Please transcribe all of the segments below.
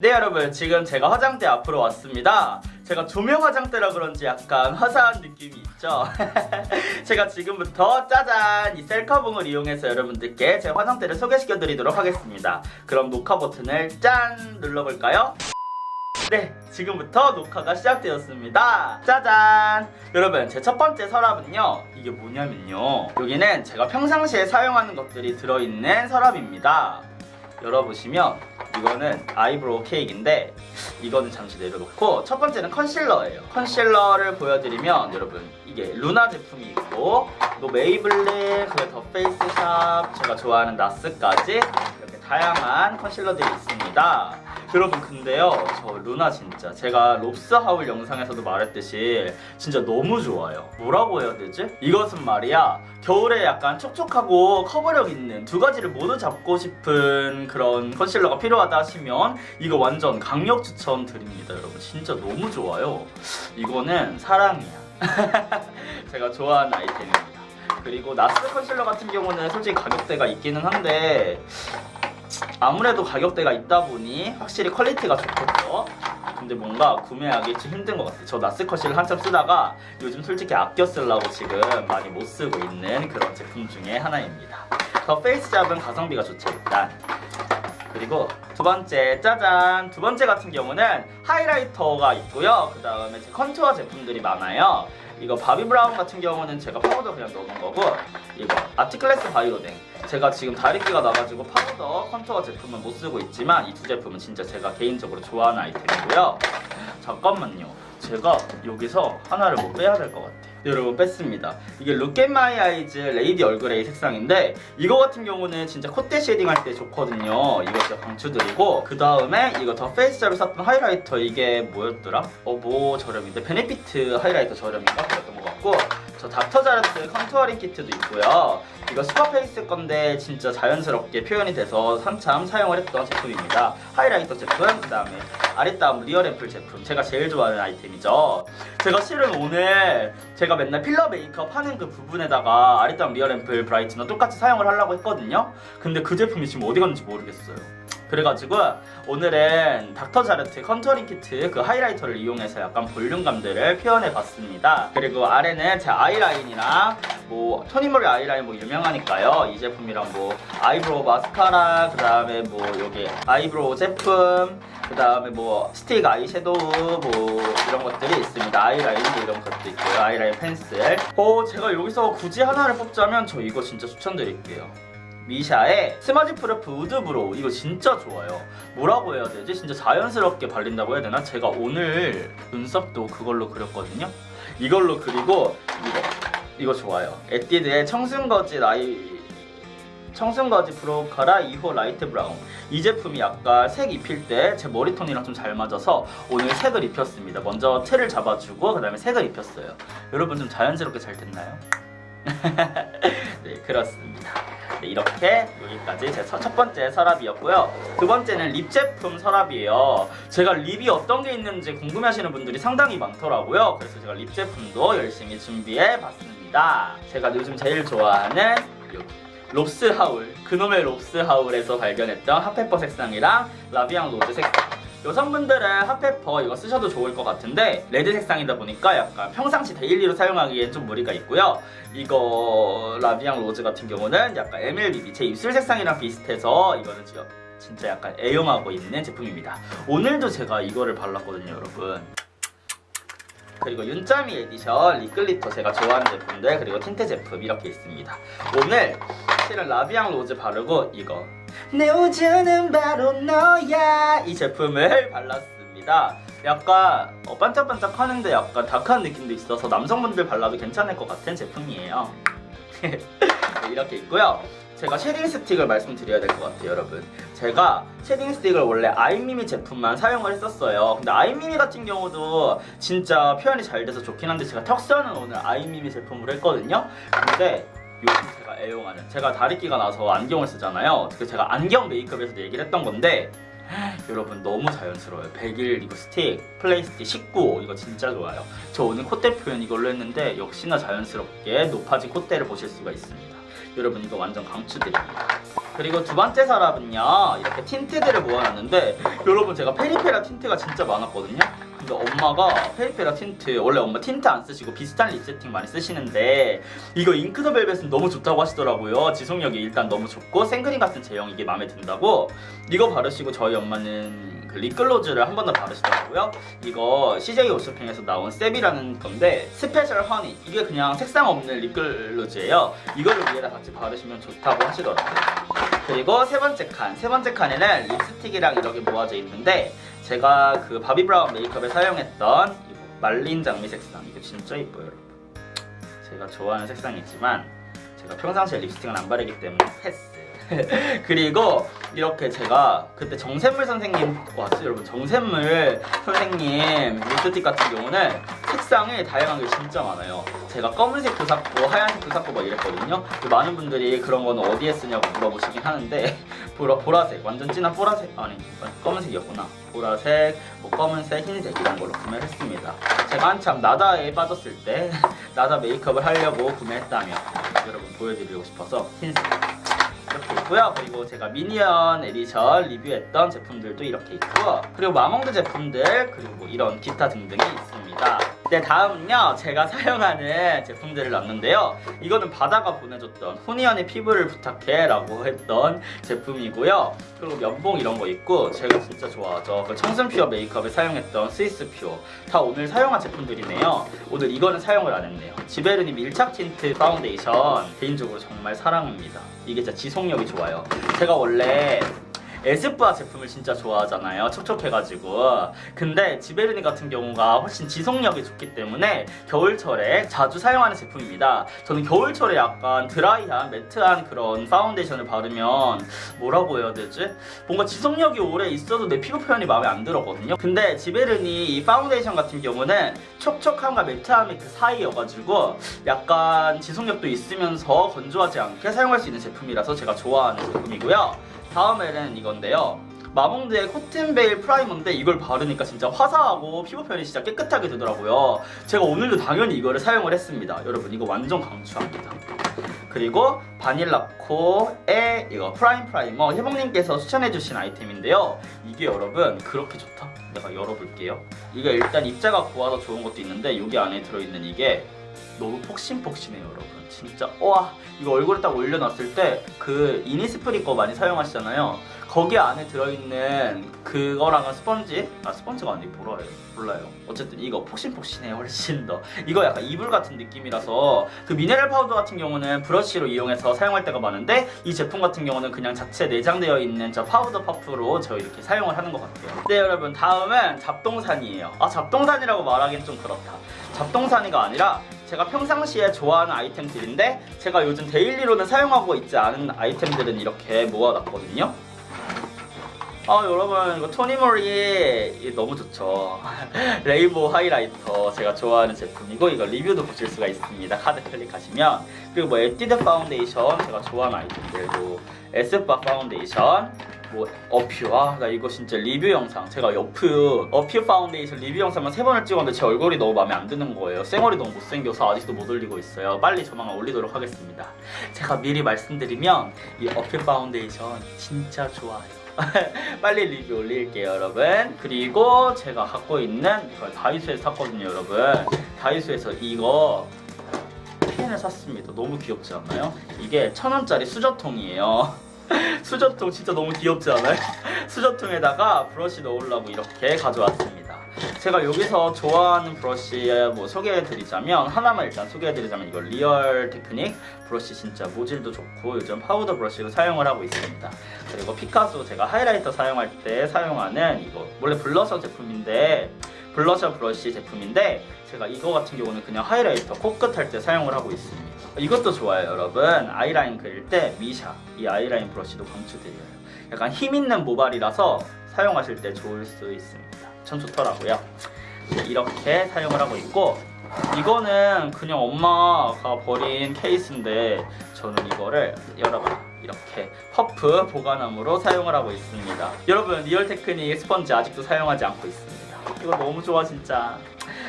네 여러분. 지금 제가 화장대 앞으로 왔습니다. 제가 조명 화장대라 그런지 약간 화사한 느낌이 있죠? 제가 지금부터 짜잔! 이 셀카봉을 이용해서 여러분들께 제 화장대를 소개시켜 드리도록 하겠습니다. 그럼 녹화 버튼을 짠! 눌러볼까요? 네 지금부터 녹화가 시작되었습니다. 짜잔! 여러분 제 첫 번째 서랍은요 이게 뭐냐면요. 여기는 제가 평상시에 사용하는 것들이 들어있는 서랍입니다 열어보시면 이거는 아이브로우 케이크인데 이거는 잠시 내려놓고 첫 번째는 컨실러예요. 컨실러를 보여드리면 여러분 이게 루나 제품이 있고 또 메이블린 그리고 더 페이스샵 제가 좋아하는 나스까지 이렇게 다양한 컨실러들이 있습니다 여러분 근데요. 저 루나 진짜. 제가 롭스 하울 영상에서도 말했듯이 진짜 너무 좋아요. 뭐라고 해야 되지? 이것은 말이야. 겨울에 약간 촉촉하고 커버력 있는 두 가지를 모두 잡고 싶은 그런 컨실러가 필요하다 하시면 이거 완전 강력 추천 드립니다 여러분. 진짜 너무 좋아요. 이거는 사랑이야. 제가 좋아하는 아이템입니다. 그리고 나스 컨실러 같은 경우는 솔직히 가격대가 있기는 한데 아무래도 가격대가 있다 보니 확실히 퀄리티가 좋겠죠. 근데 뭔가 구매하기 좀 힘든 것 같아요. 저 나스컷을 한참 쓰다가 요즘 솔직히 아껴 쓰려고 지금 많이 못 쓰고 있는 그런 제품 중에 하나입니다. 더 페이스 잡은 가성비가 좋죠 일단. 그리고 두 번째 짜잔 두 번째 같은 경우는 하이라이터가 있고요. 그 다음에 제 컨투어 제품들이 많아요. 이거 바비 브라운 같은 경우는 제가 파우더 그냥 넣은 거고 이거 아티클래스 바이오댕 제가 지금 다리끼가 나가지고 파우더 컨투어 제품은 못 쓰고 있지만 이 두 제품은 진짜 제가 개인적으로 좋아하는 아이템이고요. 잠깐만요. 제가 여기서 하나를 뭐 빼야 될 것 같아 요 여러분 뺐습니다. 이게 at my eyes 레이디 얼그레이 색상인데 이거 같은 경우는 진짜 콧대 쉐딩 할 때 좋거든요. 이거 제가 강추드리고 그 다음에 이거 더 페이스잡을 샀던 하이라이터 이게 뭐였더라? 어 뭐 저렴인데? 베네피트 하이라이터 저렴인가? 그랬던 것 같고 저 닥터자르트 컨투어링 키트도 있고요. 이거 슈퍼페이스 건데 진짜 자연스럽게 표현이 돼서 한참 사용을 했던 제품입니다. 하이라이터 제품 그 다음에 아리따움 리얼 앰플 제품. 제가 제일 좋아하는 아이템이죠. 제가 실은 오늘 제가 맨날 필러 메이크업 하는 그 부분에다가 아리따움 리얼 앰플 브라이트너 똑같이 사용을 하려고 했거든요. 근데 그 제품이 지금 어디 갔는지 모르겠어요 그래가지고 오늘은 닥터 자르트 컨투어링 키트 그 하이라이터를 이용해서 약간 볼륨감들을 표현해 봤습니다. 그리고 아래는 제 아이라인이랑 뭐 토니모리 아이라인 뭐 유명하니까요. 이 제품이랑 뭐 아이브로우 마스카라 그 다음에 뭐 여기 아이브로우 제품 그 다음에 뭐 스틱 아이섀도우 뭐 이런 것들이 있습니다. 아이라인 뭐 이런 것도 있고요. 아이라인 펜슬. 어 제가 여기서 굳이 하나를 뽑자면 저 이거 진짜 추천드릴게요 미샤의 스마지 프루프 우드 브로우 이거 진짜 좋아요. 뭐라고 해야 되지? 진짜 자연스럽게 발린다고 해야 되나? 제가 오늘 눈썹도 그걸로 그렸거든요. 이걸로 그리고 이거 이거 좋아요. 에뛰드의 청순거지 라이 청순거지 브로우 카라 2호 라이트 브라운. 이 제품이 약간 색 입힐 때 제 머리톤이랑 좀 잘 맞아서 오늘 색을 입혔습니다. 먼저 틀을 잡아주고 그 다음에 색을 입혔어요. 여러분 좀 자연스럽게 잘 됐나요? 네 그렇습니다 네, 이렇게 여기까지 제 첫 번째 서랍이었고요. 두 번째는 립 제품 서랍이에요. 제가 립이 어떤 게 있는지 궁금해하시는 분들이 상당히 많더라고요. 그래서 제가 립 제품도 열심히 준비해 봤습니다. 제가 요즘 제일 좋아하는 여기 롭스 하울 그놈의 롭스 하울에서 발견했던 핫페퍼 색상이랑 라비앙 로즈 색상 여성분들은 핫페퍼 이거 쓰셔도 좋을 것 같은데 레드 색상이다 보니까 약간 평상시 데일리로 사용하기엔 좀 무리가 있고요. 이거 라비앙 로즈 같은 경우는 약간 MLBB 제 입술 색상이랑 비슷해서 이거는 진짜, 진짜 약간 애용하고 있는 제품입니다. 오늘도 제가 이거를 발랐거든요 여러분. 그리고 윤짜미 에디션 립글리터 제가 좋아하는 제품들 그리고 틴트 제품 이렇게 있습니다. 오늘 실은 라비앙 로즈 바르고 이거 내 우주는 바로 너야. 이 제품을 발랐습니다. 약간 어, 반짝반짝 하는데 약간 다크한 느낌도 있어서 남성분들 발라도 괜찮을 것 같은 제품이에요. 네, 이렇게 있고요. 제가 쉐딩 스틱을 말씀드려야 될 것 같아요 여러분. 제가 쉐딩 스틱을 원래 아이미미 제품만 사용을 했었어요. 근데 아이미미 같은 경우도 진짜 표현이 잘 돼서 좋긴 한데 제가 턱선은 오늘 아이미미 제품으로 했거든요. 근데 요즘 제가 애용하는. 제가 다리끼가 나서 안경을 쓰잖아요. 그 제가 안경 메이크업에서도 얘기를 했던 건데 여러분 너무 자연스러워요. 100일 이거 스틱 플레이스틱 19 이거 진짜 좋아요. 저 오늘 콧대 표현 이걸로 했는데 역시나 자연스럽게 높아진 콧대를 보실 수가 있습니다. 여러분 이거 완전 강추드립니다. 그리고 두 번째 서랍은요 이렇게 틴트들을 모아놨는데 여러분 제가 페리페라 틴트가 진짜 많았거든요 근데 엄마가 페리페라 틴트 원래 엄마 틴트 안 쓰시고 비슷한 립 세팅 많이 쓰시는데 이거 잉크 더 벨벳은 너무 좋다고 하시더라고요. 지속력이 일단 너무 좋고 생그린 같은 제형 이게 마음에 든다고? 이거 바르시고 저희 엄마는 그 립글로즈를 한 번 더 바르시더라고요. 이거 CJ 오쇼핑에서 나온 세비라는 건데 스페셜 허니. 이게 그냥 색상 없는 립글로즈예요. 이거를 위에다 같이 바르시면 좋다고 하시더라고요. 그리고 세 번째 칸, 세 번째 칸에는 립스틱이랑 이렇게 모아져 있는데 제가 그 바비 브라운 메이크업에 사용했던 이 말린 장미 색상. 이거 진짜 이뻐요 여러분. 제가 좋아하는 색상이지만 제가 평상시에 립스틱은 안 바르기 때문에 패스. 그리고 이렇게 제가 그때 정샘물 선생님 왔어요 여러분 정샘물 선생님 립스틱 같은 경우는 색상이 다양한 게 진짜 많아요. 제가 검은색도 샀고 하얀색도 샀고 막 이랬거든요. 그 많은 분들이 그런 거는 어디에 쓰냐고 물어보시긴 하는데 보라, 보라색 완전 진한 보라색? 아니 검은색이었구나 보라색 뭐 검은색 흰색 이런 걸로 구매를 했습니다 제가 한참 나다에 빠졌을 때 나다 메이크업을 하려고 구매했다며 여러분 보여드리고 싶어서 흰색 이렇게 있고요. 그리고 제가 미니언 에디션 리뷰했던 제품들도 이렇게 있고 그리고 마몽드 제품들 그리고 이런 기타 등등이 있습니다. 네 다음은요 제가 사용하는 제품들을 놨는데요. 이거는 바다가 보내줬던 후니언의 피부를 부탁해 라고 했던 제품이고요. 그리고 면봉 이런 거 있고 제가 진짜 좋아하죠. 그 청순 퓨어 메이크업에 사용했던 스위스 퓨어. 다 오늘 사용한 제품들이네요. 오늘 이거는 사용을 안 했네요. 지베르니 밀착 틴트 파운데이션 개인적으로 정말 사랑합니다. 이게 진짜 지속력이 좋아요. 제가 원래 에스쁘아 제품을 진짜 좋아하잖아요. 촉촉해가지고. 근데 지베르니 같은 경우가 훨씬 지속력이 좋기 때문에 겨울철에 자주 사용하는 제품입니다. 저는 겨울철에 약간 드라이한 매트한 그런 파운데이션을 바르면 뭐라고 해야 되지? 뭔가 지속력이 오래 있어도 내 피부 표현이 마음에 안 들었거든요. 근데 지베르니 이 파운데이션 같은 경우는 촉촉함과 매트함의 그 사이여가지고 약간 지속력도 있으면서 건조하지 않게 사용할 수 있는 제품이라서 제가 좋아하는 제품이고요. 다음에는 이건데요. 마몽드의 코튼베일 프라이머인데 이걸 바르니까 진짜 화사하고 피부 표현이 진짜 깨끗하게 되더라고요. 제가 오늘도 당연히 이거를 사용을 했습니다. 여러분 이거 완전 강추합니다. 그리고 바닐라코의 이거 프라임 프라이머 희봉님께서 추천해주신 아이템인데요. 이게 여러분 그렇게 좋다. 내가 열어볼게요. 이게 일단 입자가 고와서 좋은 것도 있는데 여기 안에 들어있는 이게 너무 폭신폭신해요 여러분. 진짜. 와 이거 얼굴에 딱 올려놨을 때 그 이니스프리 거 많이 사용하시잖아요. 거기 안에 들어있는 그거랑은 스펀지? 아 스펀지가 아니고 뭐라 해요? 몰라요. 어쨌든 이거 폭신폭신해 훨씬 더. 이거 약간 이불 같은 느낌이라서 그 미네랄 파우더 같은 경우는 브러쉬로 이용해서 사용할 때가 많은데 이 제품 같은 경우는 그냥 자체 내장되어 있는 저 파우더 퍼프로 저 이렇게 사용을 하는 것 같아요. 네 여러분. 다음은 잡동산이에요. 아 잡동산이라고 말하기는 좀 그렇다 잡동사니가 아니라 제가 평상시에 좋아하는 아이템들인데 제가 요즘 데일리로는 사용하고 있지 않은 아이템들은 이렇게 모아놨거든요. 아 여러분 이거 토니모리 너무 좋죠. 레이보 하이라이터 제가 좋아하는 제품이고 이거 리뷰도 보실 수가 있습니다. 카드 클릭하시면. 그리고 뭐 에뛰드 파운데이션 제가 좋아하는 아이템들도 에스쁘아 파운데이션 뭐 어퓨. 아나 이거 진짜 리뷰 영상. 제가 어퓨 어퓨 파운데이션 리뷰 영상만 세 번을 찍었는데 제 얼굴이 너무 마음에 안 드는 거예요. 생얼이 너무 못생겨서 아직도 못 올리고 있어요. 빨리 조만간 올리도록 하겠습니다. 제가 미리 말씀드리면 이 어퓨 파운데이션 진짜 좋아요 빨리 리뷰 올릴게요 여러분 그리고 제가 갖고 있는 이걸 다이소에서 샀거든요 여러분 다이소에서 이거 펜을 샀습니다 너무 귀엽지 않나요? 이게 천 원짜리 수저통이에요 수저통 진짜 너무 귀엽지 않아요? 수저통에다가 브러쉬 넣으려고 이렇게 가져왔습니다. 제가 여기서 좋아하는 브러쉬 뭐 소개해드리자면 하나만 일단 소개해드리자면 이거 리얼 테크닉 브러쉬 진짜 모질도 좋고 요즘 파우더 브러쉬로 사용을 하고 있습니다. 그리고 피카소 제가 하이라이터 사용할 때 사용하는 이거 원래 블러셔 제품인데 블러셔 브러쉬 제품인데 제가 이거 같은 경우는 그냥 하이라이터 코끝 할 때 사용을 하고 있습니다. 이것도 좋아요 여러분 아이라인 그릴 때 미샤 이 아이라인 브러쉬도 강추드려요. 약간 힘 있는 모발이라서 사용하실 때 좋을 수 있습니다. 전 좋더라고요. 네, 이렇게 사용을 하고 있고 이거는 그냥 엄마가 버린 케이스인데 저는 이거를 열어봐 이렇게 퍼프 보관함으로 사용을 하고 있습니다. 여러분 리얼 테크닉 스펀지 아직도 사용하지 않고 있습니다. 이거 너무 좋아 진짜.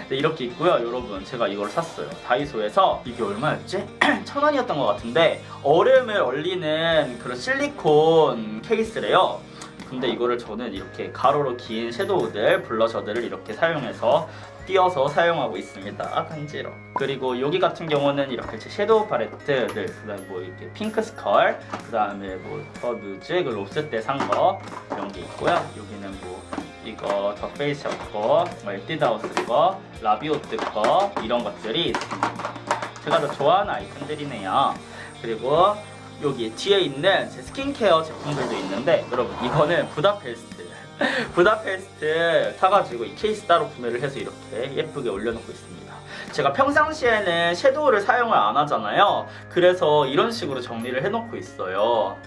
네, 이렇게 있고요, 여러분. 제가 이걸 샀어요. 다이소에서 이게 얼마였지? 천 원이었던 것 같은데 얼음을 얼리는 그런 실리콘 케이스래요. 근데 이거를 저는 이렇게 가로로 긴 섀도우들, 블러셔들을 이렇게 사용해서 띄어서 사용하고 있습니다. 아 간지러. 그리고 여기 같은 경우는 이렇게 제 섀도우 팔레트들, 그다음 뭐 이렇게 핑크 스컬, 그다음에 뭐더 누즈, 그 롭스 때 산 거 이런 게 있고요. 여기는 뭐 이거 더 페이셜 거, 뭐 에뛰드하우스 거, 라비오트 거 이런 것들이 있습니다. 제가 더 좋아하는 아이템들이네요. 그리고 여기 뒤에 있는 제 스킨케어 제품들도 있는데 여러분 이거는 부다페스트 부다페스트 사가지고 이 케이스 따로 구매를 해서 이렇게 예쁘게 올려놓고 있습니다. 제가 평상시에는 섀도우를 사용을 안 하잖아요. 그래서 이런 식으로 정리를 해놓고 있어요.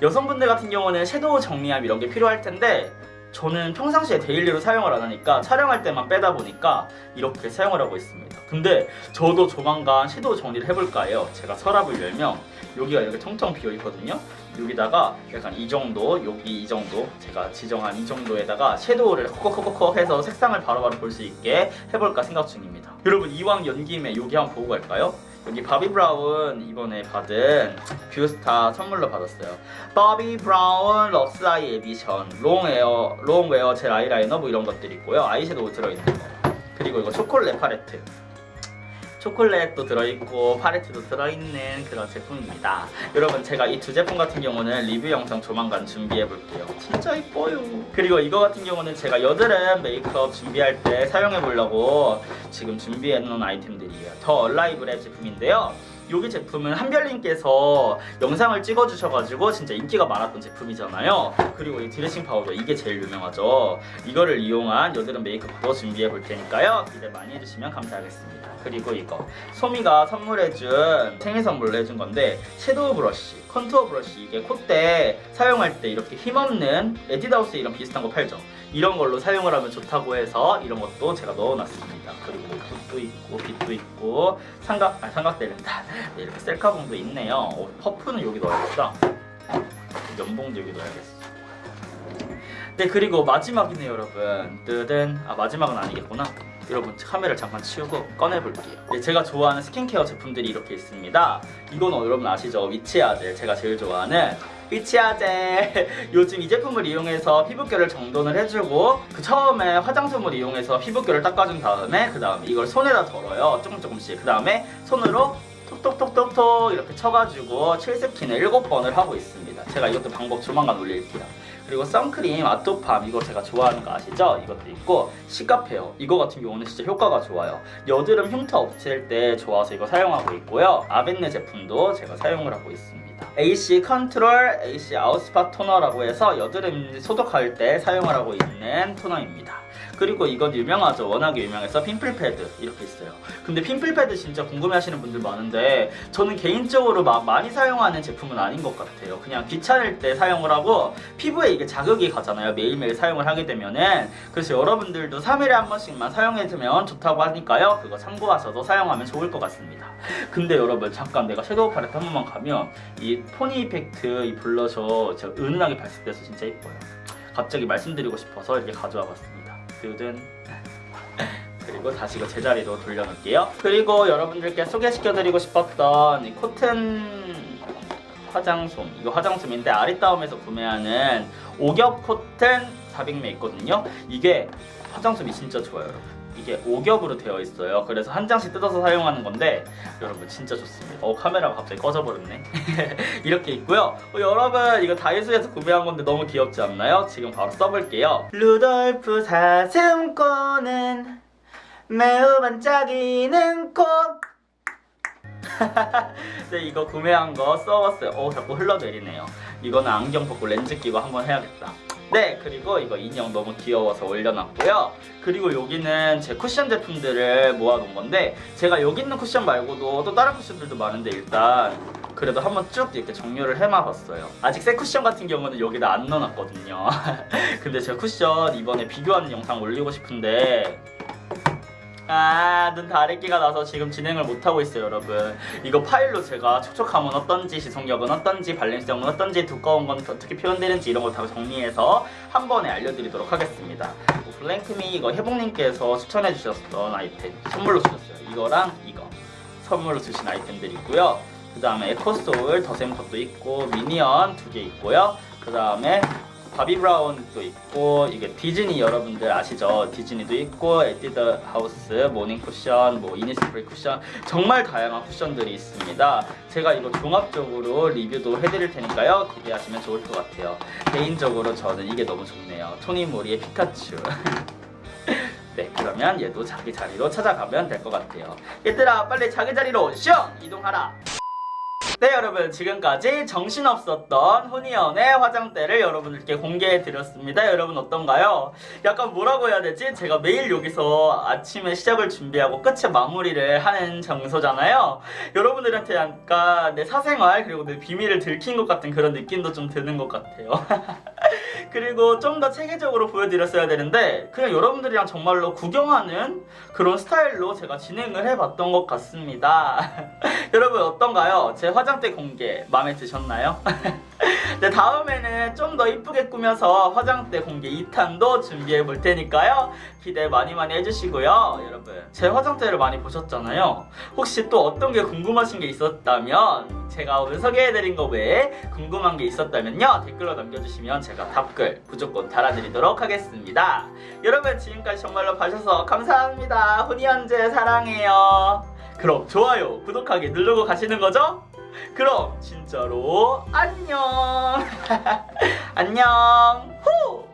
여성분들 같은 경우는 섀도우 정리함 이런 게 필요할 텐데 저는 평상시에 데일리로 사용을 안 하니까 촬영할 때만 빼다 보니까 이렇게 사용을 하고 있습니다. 근데 저도 조만간 섀도우 정리를 해볼까 해요. 제가 서랍을 열면 여기가 이렇게 텅텅 비어 있거든요. 여기다가 약간 이 정도, 여기 이 정도 제가 지정한 이 정도에다가 섀도우를 콕콕콕콕 해서 색상을 바로바로 볼 수 있게 해볼까 생각 중입니다. 여러분 이왕 연김에 여기 한번 보고 갈까요? 여기 바비 브라운 이번에 받은 뷰스타 선물로 받았어요. 바비 브라운 럭스 아이 에디션 롱웨어 롱 웨어 젤 아이라이너 뭐 이런 것들이 있고요. 아이섀도우 들어있는 거. 그리고 이거 초콜릿 팔레트. 초콜릿도 들어있고 팔레트도 들어있는 그런 제품입니다. 여러분 제가 이 두 제품 같은 경우는 리뷰 영상 조만간 준비해 볼게요. 진짜 이뻐요. 그리고 이거 같은 경우는 제가 여드름 메이크업 준비할 때 사용해 보려고 지금 준비해 놓은 아이템들이에요. 더 얼라이브 랩 제품인데요. 여기 제품은 한별님께서 영상을 찍어주셔가지고 진짜 인기가 많았던 제품이잖아요. 그리고 이 드레싱 파우더 이게 제일 유명하죠. 이거를 이용한 여드름 메이크업도 준비해 볼 테니까요. 기대 많이 해주시면 감사하겠습니다. 그리고 이거 소미가 선물해준 생일 선물로 해준 건데 섀도우 브러쉬, 컨투어 브러쉬 이게 콧대 사용할 때 이렇게 힘없는 에뛰드하우스 이런 비슷한 거 팔죠. 이런 걸로 사용을 하면 좋다고 해서 이런 것도 제가 넣어놨습니다. 그리고 뭐 붓도 있고 빛도 있고 삼각 아 삼각대랜다. 네, 이렇게 셀카봉도 있네요. 어, 퍼프는 여기 넣어야겠다. 면봉도 여기 넣어야겠어. 네 그리고 마지막이네요 여러분. 뜨든 아 마지막은 아니겠구나. 여러분 카메라를 잠깐 치우고 꺼내볼게요. 네, 제가 좋아하는 스킨케어 제품들이 이렇게 있습니다. 이건 어, 여러분 아시죠? 위치아젤 제가 제일 좋아하는 위치아젤 요즘 이 제품을 이용해서 피부결을 정돈을 해주고 그 처음에 화장솜을 이용해서 피부결을 닦아준 다음에 그 다음에 이걸 손에다 덜어요. 조금 조금씩. 그 다음에 손으로 톡톡톡톡톡 이렇게 쳐가지고 칠스킨을 7번을 하고 있습니다. 제가 이것도 방법 조만간 올릴게요 그리고 선크림 아토팜 이거 제가 좋아하는 거 아시죠? 이것도 있고 시카페어 이거 같은 경우는 진짜 효과가 좋아요. 여드름 흉터 없앨 때 좋아서 이거 사용하고 있고요. 아벤네 제품도 제가 사용을 하고 있습니다. AC 컨트롤 AC 아웃스팟 토너라고 해서 여드름 소독할 때 사용을 하고 있는 토너입니다 그리고 이건 유명하죠. 워낙에 유명해서 핀플 패드 이렇게 있어요. 근데 핀플 패드 진짜 궁금해하시는 분들 많은데 저는 개인적으로 막 많이 사용하는 제품은 아닌 것 같아요. 그냥 귀찮을 때 사용을 하고 피부에 이게 자극이 가잖아요. 매일매일 사용을 하게 되면은. 그래서 여러분들도 3일에 한 번씩만 사용해주면 좋다고 하니까요. 그거 참고하셔서 사용하면 좋을 것 같습니다. 근데 여러분 잠깐 내가 섀도우 팔레트 한 번만 가면 이 포니 이펙트 이 블러셔 제가 은은하게 발색돼서 진짜 예뻐요. 갑자기 말씀드리고 싶어서 이렇게 가져와 봤습니 다 뷰든 그리고 다시 이거 제자리로 돌려놓을게요. 그리고 여러분들께 소개시켜드리고 싶었던 이 코튼 화장솜 이거 화장솜인데 아리따움에서 구매하는 오겹 코튼 400ml 있거든요. 이게 화장솜이 진짜 좋아요 여러분 이게 오겹으로 되어 있어요 그래서 한 장씩 뜯어서 사용하는 건데 여러분 진짜 좋습니다 어 카메라가 갑자기 꺼져버렸네 이렇게 있고요 어, 여러분 이거 다이소에서 구매한 건데 너무 귀엽지 않나요? 지금 바로 써볼게요 루돌프 사슴코는 매우 반짝이는 꽃 네, 이거 구매한 거 써봤어요. 어, 자꾸 흘러내리네요. 이거는 안경 벗고 렌즈 끼고 한번 해야겠다. 네, 그리고 이거 인형 너무 귀여워서 올려놨고요. 그리고 여기는 제 쿠션 제품들을 모아놓은 건데 제가 여기 있는 쿠션 말고도 또 다른 쿠션들도 많은데 일단 그래도 한번 쭉 이렇게 정리를 해놔봤어요. 아직 새 쿠션 같은 경우는 여기다 안 넣어놨거든요. 근데 제가 쿠션 이번에 비교하는 영상 올리고 싶은데 아, 눈 다래끼가 나서 지금 진행을 못하고 있어요, 여러분. 이거 파일로 제가 촉촉함은 어떤지, 지속력은 어떤지, 발렌스형은 어떤지, 두꺼운 건 어떻게 표현되는지 이런 거다 정리해서 한 번에 알려드리도록 하겠습니다. 뭐 블랭크미 이거 해봉님께서 추천해 주셨던 아이템 선물로 주셨어요. 이거랑 이거 선물로 주신 아이템들 있고요. 그 다음에 에코소울 더샘 것도 있고 미니언 두 개 있고요. 그 다음에 바비 브라운도 있고 이게 디즈니 여러분들 아시죠? 디즈니도 있고 에뛰드 하우스 모닝 쿠션, 뭐 이니스프리 쿠션 정말 다양한 쿠션들이 있습니다. 제가 이거 종합적으로 리뷰도 해드릴 테니까요 기대하시면 좋을 것 같아요. 개인적으로 저는 이게 너무 좋네요. 토니 모리의 피카츄. 네 그러면 얘도 자기 자리로 찾아가면 될 것 같아요. 얘들아 빨리 자기 자리로 슝 이동하라. 네 여러분 지금까지 정신없었던 후니언의 화장대를 여러분들께 공개해 드렸습니다 여러분 어떤가요? 약간 뭐라고 해야 되지? 제가 매일 여기서 아침에 시작을 준비하고 끝에 마무리를 하는 장소잖아요 여러분들한테 약간 내 사생활 그리고 내 비밀을 들킨 것 같은 그런 느낌도 좀 드는 것 같아요 그리고 좀 더 체계적으로 보여드렸어야 되는데 그냥 여러분들이랑 정말로 구경하는 그런 스타일로 제가 진행을 해봤던 것 같습니다 여러분 어떤가요? 제 화장 대 공개 마음에 드셨나요? 네, 다음에는 좀 더 이쁘게 꾸며서 화장대 공개 2탄도 준비해 볼 테니까요. 기대 많이 많이 해주시고요. 여러분, 제 화장대를 많이 보셨잖아요. 혹시 또 어떤 게 궁금하신 게 있었다면 제가 오늘 소개해드린 거 외에 궁금한 게 있었다면요. 댓글로 남겨주시면 제가 답글 무조건 달아드리도록 하겠습니다. 여러분, 지금까지 정말로 봐주셔서 감사합니다. 훈이현재 사랑해요. 그럼 좋아요, 구독하기 누르고 가시는 거죠? 그럼 진짜로 안녕. 안녕. 후!